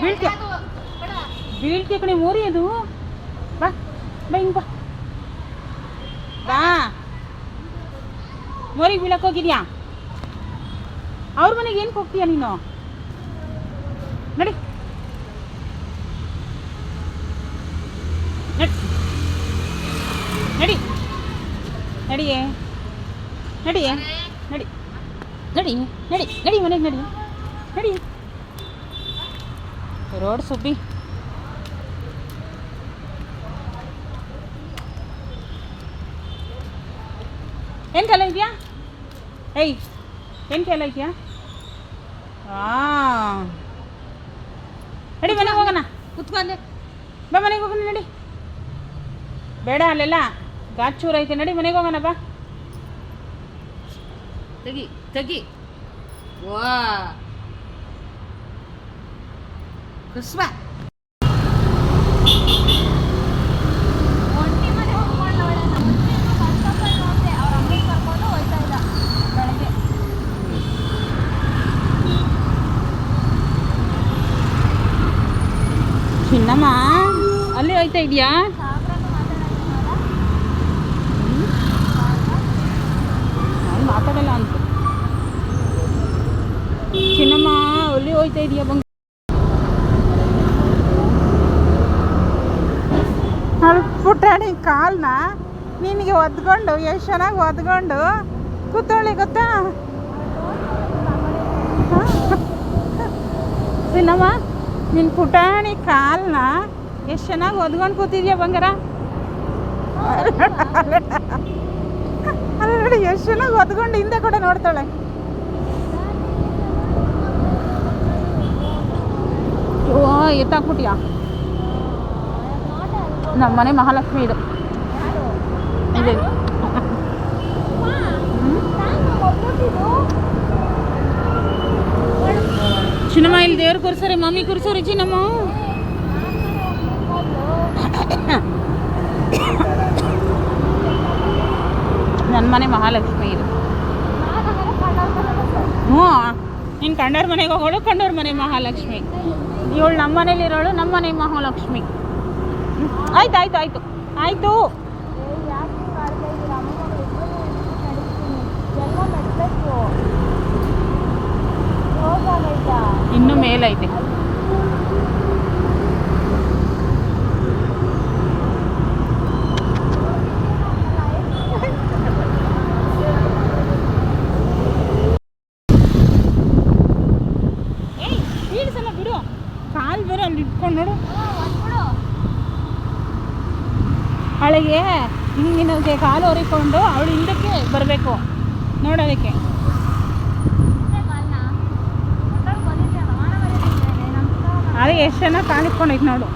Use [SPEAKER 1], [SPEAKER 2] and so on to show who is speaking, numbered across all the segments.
[SPEAKER 1] ಬೀಳ್ತೀಯ ಬೀಳ್ತೀಯ ಕಣೆ ಮೋರಿ ಅದು. ಬಾ ಬಾ ಹಿಂಗ್ ಬಾ. ಬಾ. ಮೋರಿಗೆ ಬೀಳಕ್ ಹೋಗಿದ್ಯಾ? ಅವ್ರ ಮನೆಗೆ ಏನಕ್ಕೆ ಹೋಗ್ತೀಯ ನೀನು? ನಡಿ. ನಡಿ. ನಡಿಯೇ ನಡಿಯೇ ನಡಿ. ನಡಿ. ನಡಿ. ನಡಿ ಮನೆಗೆ ನಡಿ. ನಡಿ. ರೋಡ್ ಸುಬ್ಬಿ. ಏನು ಕೆಲ ಇದೆಯಾ? ಏಯ್ ಏನು ಕೆಲ ಇದೆಯಾ? ಹಾಂ ನಡಿ ಮನೆಗೆ ಹೋಗೋಣ. ಕುತ್ಕೊಂಡೆ. ಬಾ ಮನೆಗೆ ಹೋಗೋಣ ನಡಿ. ಬೇಡ ಅಲ್ಲೆಲ್ಲ ಗಾಚೂರು ಐತೆ. ನಡಿ ಮನೆಗೆ ಹೋಗೋಣ ಬಾ.
[SPEAKER 2] ತೆಗಿ ತೆಗಿ. ವಾ.
[SPEAKER 3] ಇದ್ದ ಬೆಳಗ್ಗೆ.
[SPEAKER 1] ಚಿನ್ನಮ್ಮ ಅಲ್ಲಿ ಹೋಯ್ತಾ ಇದೆಯಾ? ಮಾತಾಡಲ್ಲ ಅಂತ ಚಿನ್ನಮ್ಮ ಅಲ್ಲಿ ಹೋಯ್ತಾ ಇದೆಯಾ ಬಂಗ ಅಲ್ಲಿ ಪುಟಾಣಿ ಕಾಲ್ನ ನಿನಗೆ ಒದ್ಕೊಂಡು ಎಷ್ಟು ಚೆನ್ನಾಗಿ ಒದ್ಕೊಂಡು ಕೂತೋಳಿ ಗೊತ್ತಾ? ಸಿನಮ್ಮ ನಿನ್ನ ಪುಟಾಣಿ ಕಾಲನ್ನ ಎಷ್ಟು ಚೆನ್ನಾಗಿ ಒದ್ಕೊಂಡು ಕೂತಿದ್ಯಾ ಬಂಗಾರ? ಅಲ್ಲಿ ಎಷ್ಟು ಚೆನ್ನಾಗಿ ಒದ್ಕೊಂಡು ಹಿಂದೆ ಕೂಡ ನೋಡ್ತಾಳೆ. ಓ ಎತ್ತಾಕ್ಬಿಟ್ಯಾ? ನಮ್ಮ ಮನೆ ಮಹಾಲಕ್ಷ್ಮಿ ಇದು. ಇದೆ ಚಿನ್ನಮ್ಮ ಇಲ್ಲಿ ದೇವ್ರು ಕೂರ್ಸರಿ ಮಮ್ಮಿ ಕೂರ್ಸರಿ ಚಿನ್ನಮ್ಮ ನನ್ನ ಮನೆ ಮಹಾಲಕ್ಷ್ಮಿ ಇದು ಹ್ಞೂ ನೀನು ಕಂಡವ್ರ ಮನೆಗೆ ಹೋಗೋಳು ಕಂಡವ್ರ ಮನೆ ಮಹಾಲಕ್ಷ್ಮಿ ಇವಳು ನಮ್ಮ ಮನೇಲಿರೋಳು ನಮ್ಮ ಮನೆ ಮಹಾಲಕ್ಷ್ಮಿ. ಆಯ್ತು ಆಯ್ತು ಆಯ್ತು ಆಯಿತು
[SPEAKER 3] ಎಲ್ಲ ಮೆಟ್ಬೇಕು ಹೋಗಾಗೈತಾ
[SPEAKER 1] ಇನ್ನೂ ಮೇಲೈತೆ ಏಯ್ ಬೀಳ್ಸಲ್ಲ ಬಿಡು ಕಾಲು ಬೇರೆ ಅಲ್ಲಿ ಇಟ್ಕೊಂಡು ನೋಡು
[SPEAKER 3] ಮೇಲೈತೆ.
[SPEAKER 1] ಅವಳಿಗೆ ಹಿಂಗಿನಕ್ಕೆ ಕಾಲು ಹೊರಿಕೊಂಡು ಅವಳು ಹಿಂದಕ್ಕೆ ಬರಬೇಕು. ನೋಡೋದಕ್ಕೆ. ಅದೇ ಎಷ್ಟು ಚೆನ್ನಾಗಿ ಕಾಲು ಇಟ್ಕೊಂಡೈತೆ ನೋಡು.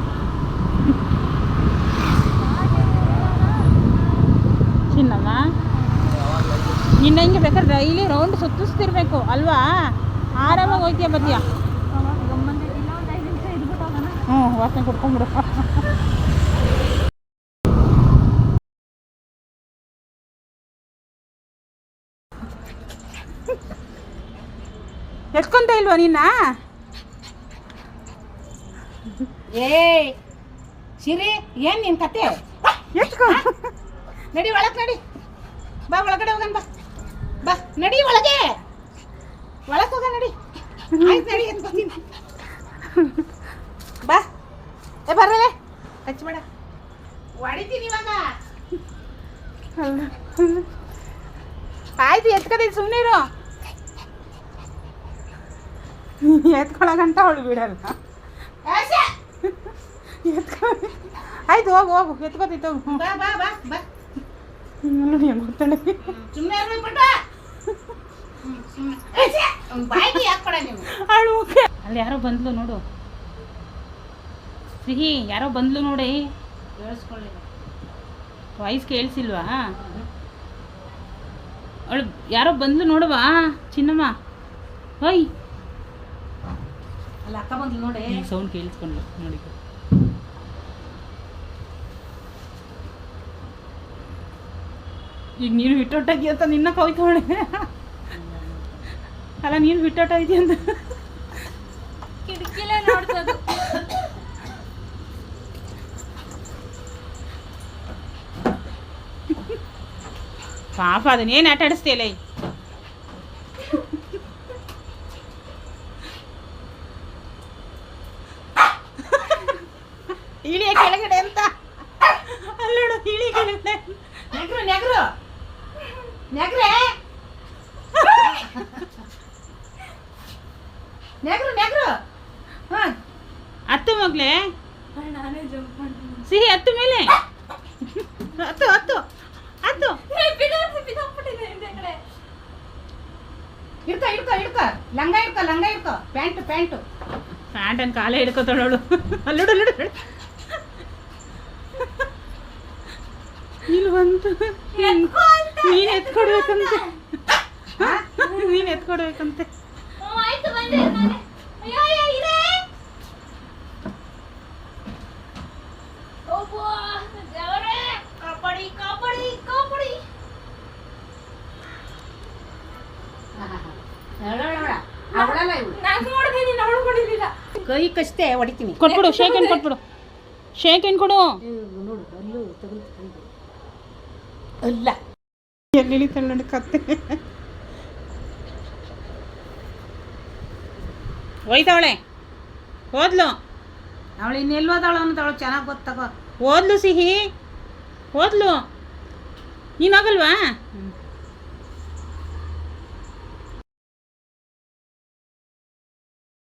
[SPEAKER 1] ಚಿನ್ನಮ್ಮ. ನಿನ್ನ ಹಿಂಗೆ ಬೇಕಾದ್ರೆ ಡೈಲಿ ರೌಂಡ್ ಸುತ್ತಿಸ್ತಿರ್ಬೇಕು ಅಲ್ವಾ? ಆರಾಮಾಗಿ ಹೋಯ್ತೀಯ ಬತ್ತೀಯ ಹ್ಞೂ ವಾಸನೆ ಕುಡ್ಕೊಂಡ್ಬಿಡು. ಎತ್ಕೊಂತ ಇಲ್ವಾ ನಿನ್ನ
[SPEAKER 2] ಏಯ್ ಸಿರಿ ಏನ್ ನಿನ್ ಕತೆ?
[SPEAKER 1] ಎತ್ಕೊ.
[SPEAKER 2] ನಡಿ ಒಳಗ್ ನಡಿ. ಬಾ ಒಳಗಡೆ ಹೋಗನ್ ಬಾ. ಬಾ ನಡಿ ಒಳಗೆ. ಒಳಗ್ ಹೋಗ ನಡಿ. ಆಯ್ತು ನಡಿ ಎತ್ಕೊತೀನಿ ಬಾ. ಏ ಬರ್ರಲೆ. ಹಚ್ಬೇಡ ಹೊಡಿತೀನಿ ಇವಾಗ.
[SPEAKER 1] ಆಯ್ತು ಎತ್ಕದೈತೆ ಸುಮ್ಮನೆ ಇರು ಎತ್ಕೊಳಗಂಟ ಅವಳು ಬಿಡಲ್ಲ.
[SPEAKER 2] ಆಸೆ.
[SPEAKER 1] ಎತ್ಕೊ ಆಯ್ತು ಹೋಗು ಹೋಗು ಎತ್ಕೋತಿತ್ತು ಹೋಗು.
[SPEAKER 2] ಬಾ ಬಾ ಬಾ ಬಾ.
[SPEAKER 1] ನೋಡಿ ಹೆಂಗೆ ಗೊತ್ತಾಳೆ ಅವಳು ಅಲ್ಲಿ ಯಾರೋ ಬಂದ್ಲು ನೋಡು. ಸಿಹಿ ಯಾರೋ ಬಂದ್ಲು ನೋಡಿ.
[SPEAKER 2] ಕೇಳಿಸ್ಕೊಳ್ಳಿ
[SPEAKER 1] ವಾಯ್ಸ್ ಕೇಳಿಸಿಲ್ವಾ? ಅವಳು ಯಾರೋ ಬಂದ್ಲು ನೋಡುವ ಚಿನ್ನಮ್ಮ? ಓಯ್
[SPEAKER 2] ಅಲ್ಲ ಅಕ್ಕ ಬಂದ್ಲು ನೋಡಿ.
[SPEAKER 1] ಸೌಂಡ್ ಕೇಳಿಸ್ಕೊಂಡ್ಲು ನೋಡಿ. ಈಗ ನೀನು ಬಿಟ್ಟೊಟ್ಟಾಗಿ ಅಂತ ನಿನ್ನ ಕವಿತವಳೆ ಅಲ್ಲ ನೀನು ಐತಿ ಅಂತ.
[SPEAKER 3] ಕಿಟಕಿಲೇ ನೋಡ್ತದು.
[SPEAKER 1] ಪಾಪ ಅದನ್ನೇನು ಆಟ ಇಳಿಯ ಕೆಳಗಡೆ ಅಂತ. ಅಲ್ಲೋಡು ಇಳಿ ಕೆಳಗಡೆ.
[SPEAKER 2] ನೆಗ್ರು ನೆಗ್ರು. ನೆಗ್ರೆ. ನೆಗ್ರು ನೆಗ್ರು. ಹಾ.
[SPEAKER 1] ಹತ್ತು ಮಗ್ಲೆ.
[SPEAKER 3] ನಾನೇ ಜಂಪ್ ಮಾಡ್ತೀನಿ.
[SPEAKER 1] ಸಿಹಿ ಹತ್ತು ಮೇಲೆ. ಹತ್ತು ಹತ್ತು ಹತ್ತು.
[SPEAKER 3] ಇಡ್ಕ ಇಡ್ಕ
[SPEAKER 2] ಹಿಡ್ಕ ಲಂಗ ಇಡ್ಕ ಲಂಗ ಪ್ಯಾಂಟ್ ಪ್ಯಾಂಟ್ ಪ್ಯಾಂಟು.
[SPEAKER 1] ಪ್ಯಾಂಟನ್ನು ಕಾಲೇ ಹಿಡ್ಕೊತಾಳು ಅಲ್ಲೋಡು ಅಲ್ಲೋಡು. ಇಲ್ಲಿ ಬಂತು ನೀನ್ ಎತ್ಕೊಡ್ಬೇಕಂತೆ. ನೀನ್ ಎತ್ಕೊಡ್ಬೇಕಂತೆ.
[SPEAKER 3] ಹ್ಞೂ, ಆಯ್ತು ಬಂದೆ ನಾನೇ ಅಯ್ಯೋ ಅಯ್ಯೋ ಇದೆ. ಒಬ್ಬ ದೇವರೇ ಕಾಪಾಡಿ ಕಾಪಾಡಿ ಕಾಪಾಡಿ.
[SPEAKER 2] ಅವಳಲ್ಲ ಇವಳು
[SPEAKER 3] ನಾನು ನೋಡಿದೆ ನೀನು ಅವಳು ಹೊಡಿಲಿಲ್ಲ
[SPEAKER 2] ಕೈ ಕಷ್ಟೇ ಹೊಡಿತೀನಿ.
[SPEAKER 1] ಕೊಟ್ಬಿಡು ಶೇಕ್ ಹಣ್ಣು ಕೊಟ್ಬಿಡು. ಶೇಕ್ ಹಣ್ಣು ಕೊಡು
[SPEAKER 2] ನೋಡು ಅಲ್ಲೂ ತಗೊಳ್ತು ಅಲ್ಲ.
[SPEAKER 1] ಎಲ್ಲಿ ನೋಡಿ ಕತ್ತೆ. ಹೋಯ್ತಾವಳೆ. ಹೋದ್ಲು.
[SPEAKER 2] ಅವಳು ಇನ್ನೆಲ್ಲೋದಾಳು ಅಂತ ಅವಳು ಚೆನ್ನಾಗಿ ಗೊತ್ತಾಗೋ
[SPEAKER 1] ಓದ್ಲು ಸಿಹಿ. ಓದ್ಲು ನೀನು ಹೋಗಲ್ವಾ?
[SPEAKER 2] ಹ್ಞೂ